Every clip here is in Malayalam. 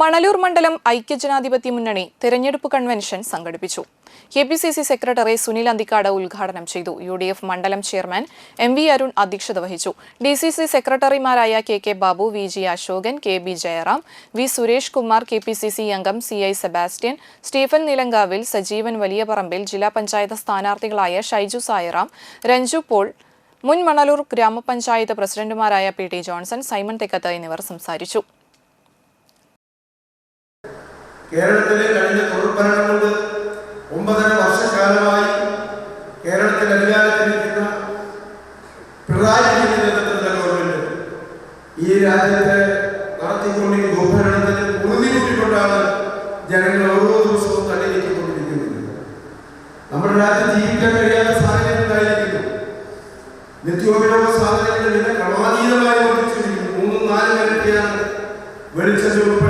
മണലൂർ മണ്ഡലം ഐക്യജനാധിപത്യ മുന്നണി തെരഞ്ഞെടുപ്പ് കൺവെൻഷൻ സംഘടിപ്പിച്ചു. K P C C secretary Sunil Anthikad ഉദ്ഘാടനം ചെയ്തു. യു ഡി എഫ് മണ്ഡലം ചെയർമാൻ എം വി അരുൺ അധ്യക്ഷത വഹിച്ചു. ഡി സി സി സെക്രട്ടറിമാരായ K K Babu V G Ashokan K B Jayaram V Suresh Kumar K P C C അംഗം C I Sebastian Stephen Nilankavil Sajeevan Valiyaparambil ജില്ലാ പഞ്ചായത്ത് സ്ഥാനാർത്ഥികളായ ഷൈജു സായറാം രഞ്ജു പോൾ മുൻ മണലൂർ ഗ്രാമപഞ്ചായത്ത് പ്രസിഡന്റുമാരായ P T Johnson Simon Thekkath എന്നിവർ സംസാരിച്ചു. കേരളത്തിലെ കഴിഞ്ഞ തൊഴിൽഭരണം കൊണ്ട് ഒമ്പതര വർഷക്കാലമായി കേരളത്തിൽ അധികാരത്തിലിരിക്കുന്ന പിണറായി വിജയന്റെ നേതൃത്വത്തിലുള്ള ഗവൺമെന്റ് ഈ രാജ്യത്തെ നടത്തിക്കൊണ്ടിരിക്കുന്ന ഭൂഭരണത്തിന് ഉറുതിമുട്ടിക്കൊണ്ടാണ് ജനങ്ങൾ ഓരോ ദിവസവും തള്ളിനീക്കിക്കൊണ്ടിരിക്കുന്നത് നമ്മുടെ രാജ്യത്ത് ജീവിക്കാൻ കഴിയാത്ത സാഹചര്യം ഉണ്ടായിരിക്കുന്നു. നിത്യോപയോഗ സാധനങ്ങളുടെ വില ക്രമാതീതമായി വർദ്ധിച്ചിരിക്കുന്നു. മൂന്നും നാലും വെളിച്ചെണ്ണ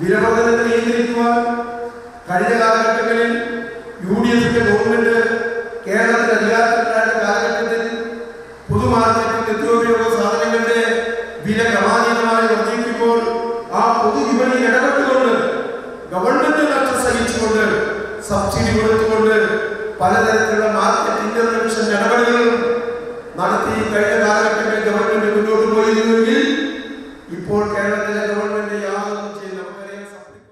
വിലവർദ്ധനത്തെ നിയന്ത്രിക്കുവാൻ കഴിഞ്ഞ കാലഘട്ടങ്ങളിൽ യു ഡി എഫിന്റെ ഗവൺമെന്റ് കേരളത്തിൽ അധികാരത്തിലായ കാലഘട്ടത്തിൽ പൊതുമാർക്കറ്റിൽ നിത്യോപയോഗ സാധനങ്ങളുടെ വില ക്രമാതീതമായി വർദ്ധിക്കുമ്പോൾ ആ പൊതുവിപണിയിൽ ഇടപെട്ടുകൊണ്ട് ഗവൺമെന്റ് നഷ്ടം സഹിച്ചുകൊണ്ട് സബ്സിഡി കൊടുത്തുകൊണ്ട് പലതരത്തിലുള്ള മാർക്കറ്റ് ഇന്റർവെൻഷൻ ഇടപെടലുകളും നടത്തി കഴിഞ്ഞ കാലഘട്ടത്തിൽ